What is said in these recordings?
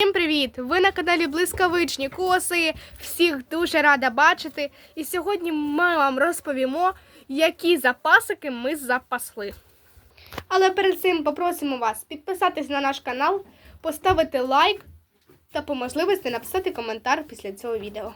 Всім привіт! Ви на каналі Блискавичні Коси. Всіх дуже рада бачити. І сьогодні ми вам розповімо, які запасики ми запасли. Але перед цим попросимо вас підписатись на наш канал, поставити лайк та по можливості написати коментар після цього відео.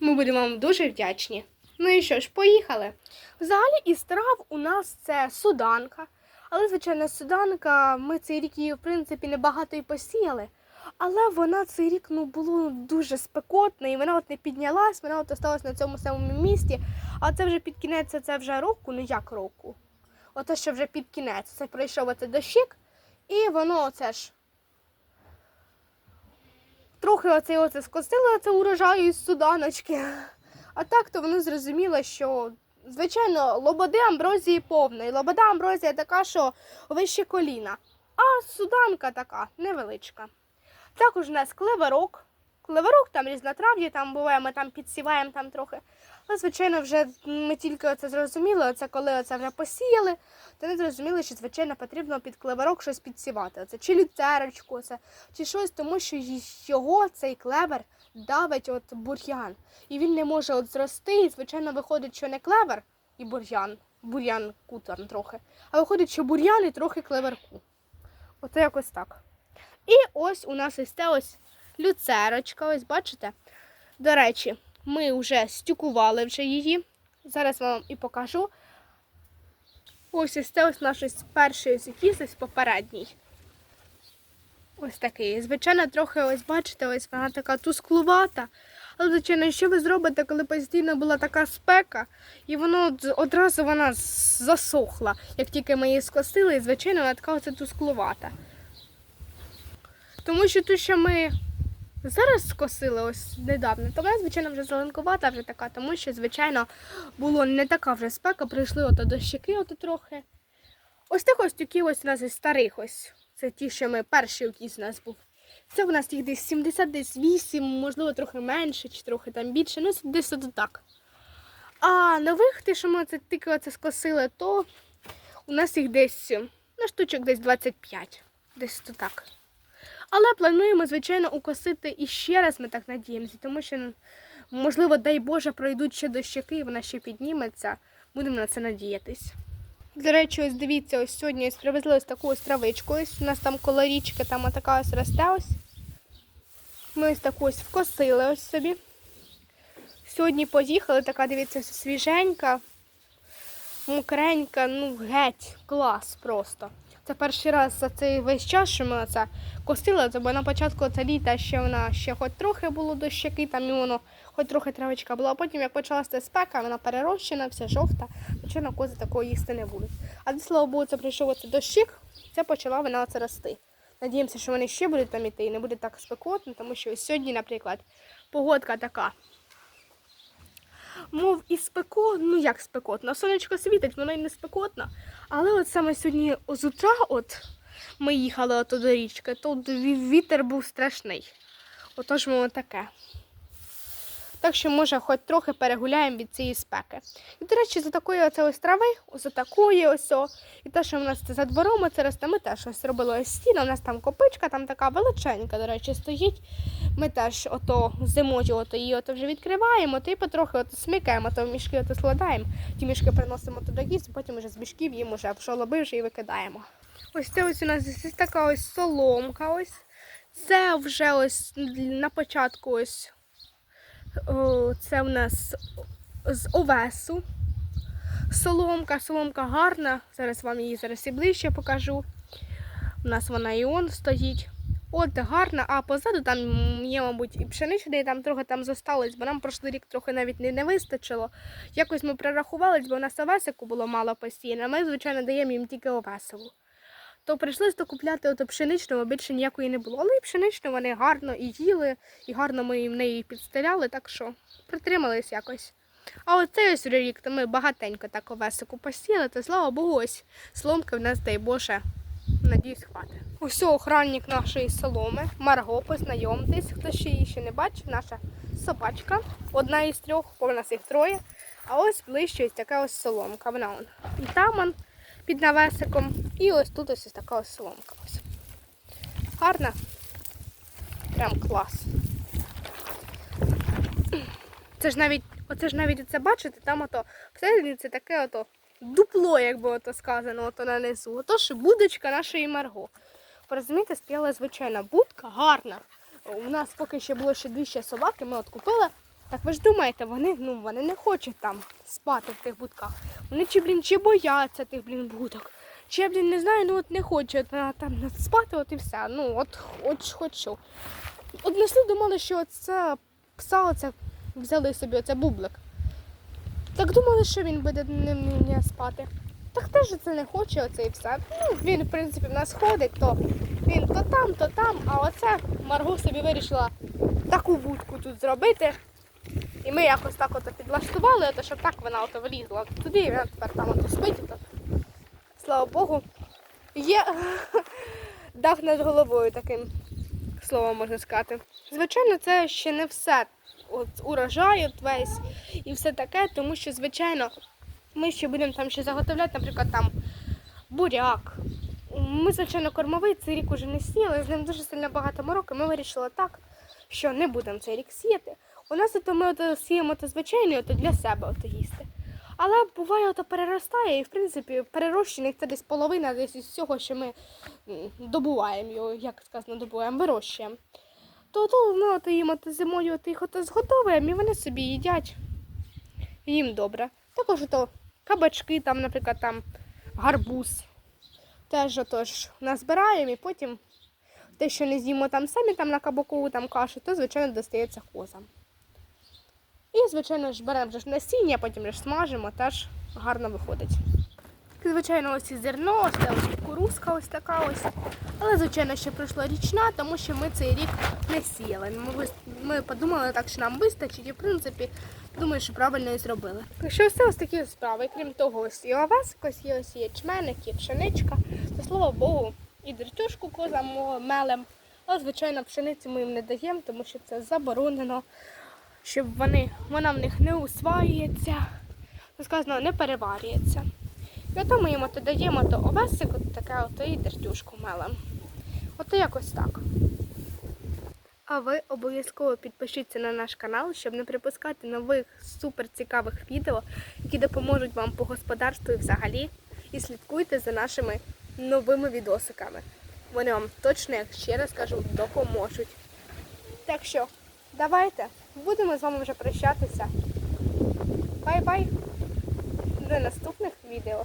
Ми будемо вам дуже вдячні. Ну і що ж, поїхали. Взагалі із трав у нас це суданка. Але, звичайно, суданка, ми цей рік її, в принципі, небагато і посіяли. Але вона цей рік ну, було дуже спекотно, і вона от не піднялась, вона от осталась на цьому самому місці. А це вже під кінець, це вже року, ну як року? Ото що вже під кінець. Це пройшов оце дощик, і воно оце ж. Трохи оце, оце скосило це урожаю із суданочки. А так то воно зрозуміло, що, звичайно, лободи амброзії повна. І лобода амброзія така, що вище коліна. А суданка така невеличка. Також у нас клеверок. Клеверок, там різнотрав'я, там буває, ми там підсіваємо там трохи. Але, звичайно, вже ми тільки це зрозуміли, оце коли це вже посіяли, то не зрозуміли, що, звичайно, потрібно під клеверок щось підсівати. Оце чи люцерочку, це, чи щось, тому що його цей клевер давить от бур'ян. І він не може от зрости. І, звичайно, виходить, що не клевер і бур'ян, бур'ян кутан трохи, а виходить, що бур'ян і трохи клеверку. Оце якось так. І ось у нас ось це ось люцерочка, ось бачите? До речі, ми вже стюкували вже її. Зараз вам і покажу. Ось ось це ось наш перший ось ось попередній. Ось такий. Звичайно, трохи ось бачите, ось вона така тусклувата. Але, звичайно, що ви зробите, коли постійно була така спека, і воно одразу вона засохла, як тільки ми її скосили, і звичайно, вона така оце тусклувата. Тому що те, що ми зараз скосили ось недавно, то вона, звичайно, вже зеленкувата вже така, тому що, звичайно, було не така вже спека, прийшли ото дощики ото трохи. Ось тих ось такі ось у нас із старих ось. Це ті, що ми перший якийсь у нас був. Це у нас їх десь 70, десь 8, можливо, трохи менше, чи трохи там більше, ну десь от так. А нових, ті, що ми це тільки оце скосили, то у нас їх десь на штучок десь 25. Десь то так. Але плануємо, звичайно, укосити і ще раз, ми так надіємося, тому що, ну, можливо, дай Боже, пройдуть ще дощики, і вона ще підніметься. Будемо на це надіятись. До речі, ось дивіться, ось сьогодні ось привезли ось таку ось травичку. Ось у нас там коло річки, там така ось росте ось. Ми ось таку ось вкосили ось собі. Сьогодні поїхали, така, дивіться, свіженька, мокренька, ну геть, клас просто. Це перший раз за цей весь час, що ми це косили, це бо на початку це літа ще вона ще хоч трохи було дощаки, там і воно хоч трохи травичка була. А потім, як почалася спека, вона перерощена, вся жовта, звичайно, кози такої їсти не будуть. А де, слава Богу, це прийшов оце дощик, це почала вона оце рости. Надіємося, що вони ще будуть там іти і не буде так спекотно, тому що сьогодні, наприклад, погодка така. Мов і спеко, ну як спекотно, сонечко світить, воно й не спекотно. Але от саме сьогодні з утра, от ми їхали от до річки, тут вітер був страшний. Отож воно таке. Так що, може, хоч трохи перегуляємо від цієї спеки. І, до речі, за такої оце ось трави, ось такої ось. І те, що в нас за двором оце росте, ми теж ось робили ось стіна, у нас там копичка, там така величенька, до речі, стоїть. Ми теж ото зимою ото її ото вже відкриваємо, то і потрохи ото смикаємо, то в мішки ото складаємо, ті мішки приносимо туди їсти, потім вже з мішків їм уже в шолоби вже і викидаємо. Ось це ось у нас ось така ось соломка. ось. Це вже ось на початку ось це в нас з овесу. Соломка, соломка гарна. Зараз вам її зараз і ближче покажу. У нас вона і он стоїть. От гарна, а позаду там є, мабуть, і пшенична, і там трохи там зосталось, бо нам прошлий рік трохи навіть не, не вистачило. Якось ми прорахувались, бо у нас овесику було мало постійно, ми, звичайно, даємо їм тільки овесову. То прийшлось докупляти ото пшеничну, бо більше ніякої не було. Але і пшеничну вони гарно і їли, і гарно ми в неї підстеляли, так що притримались якось. А оцей ось рік, то ми багатенько так овесику посіяли, то слава Богу, ось соломки в нас, дай Боже, надіюсь, хватить. Ось охранник нашої соломи, Марго, познайомтесь, хто ще її ще не бачив, наша собачка, одна із трьох, бо в нас їх троє. А ось ближче ось така ось соломка. Вона он. І там он під навесиком. І ось тут ось, така ось соломка. Гарна. Прям клас. Це ж навіть, оце ж навіть це бачите, там ото всередині це таке ото дупло, як би ото сказано, ото на низу. Отож будочка нашої Марго. Розумієте, стояла звичайна будка, гарна. У нас поки ще було ще дві ще собаки, ми от купили. Так ви ж думаєте, вони, ну, вони не хочуть там спати в тих будках. Вони чи, блін, чи бояться тих, блін, будок. Чи я, блін, не знаю, ну от не хочуть а, там спати, от і все. Ну, от, от хочу. От несли думали, що це пса оце взяли собі, оце бублик. Так думали, що він буде не спати. Так теж це не хоче, оце і все. Ну, він, в принципі, в нас ходить, то він то там, то там, а оце Марго собі вирішила таку будку тут зробити. І ми якось так ото підлаштували, ото, щоб так вона ото влізла туди, і вона тепер там ото спить. Ото. Слава Богу. Є дах над головою таким словом можна сказати. Звичайно, це ще не все. От урожай от весь і все таке, тому що, звичайно, ми ще будемо там ще заготовляти, наприклад, там буряк. Ми, звичайно, кормовий цей рік уже не сіяли, з ним дуже сильно багато морок, і ми вирішили так, що не будемо цей рік сіяти. У нас ото ми ото сіємо то звичайно ото для себе ото їсти. Але буває, ото переростає, і в принципі перерощених це десь половина десь із всього, що ми добуваємо його, як сказано, добуваємо, вирощуємо. То, то ми ото їм ото зимою ото їх ото зготовуємо, і вони собі їдять. Їм добре. Також ото кабачки, там, наприклад, там гарбуз. Теж отож назбираємо і потім те, що не з'їмо там самі там на кабакову там кашу, то звичайно достається козам. І, звичайно ж, беремо вже насіння, потім ж смажимо, теж гарно виходить. Звичайно, ось і зерно, ось ось кукурузка ось така ось. Але, звичайно, ще пройшла річна, тому що ми цей рік не сіяли. Ми, вис- ми подумали так, що нам вистачить, і в принципі, думаю, що правильно і зробили. Так що все ось такі справи. Крім того, ось і овес, ось є ось є ячменник, і пшеничка. То слава Богу, і дертюшку козам мелем. Але, звичайно, пшениці ми їм не даємо, тому що це заборонено, щоб вони, вона в них не усваюється, сказано, не переварюється. І ото ми їм ото даємо то овесик, от таке, ото і дертюшку мелем. Ото якось так. А ви обов'язково підпишіться на наш канал, щоб не припускати нових супер цікавих відео, які допоможуть вам по господарству і взагалі. І слідкуйте за нашими новими відосиками. Вони вам точно, як ще раз кажу, допоможуть. Так що, давайте, будемо з вами вже прощатися. Бай-бай! До наступних відео.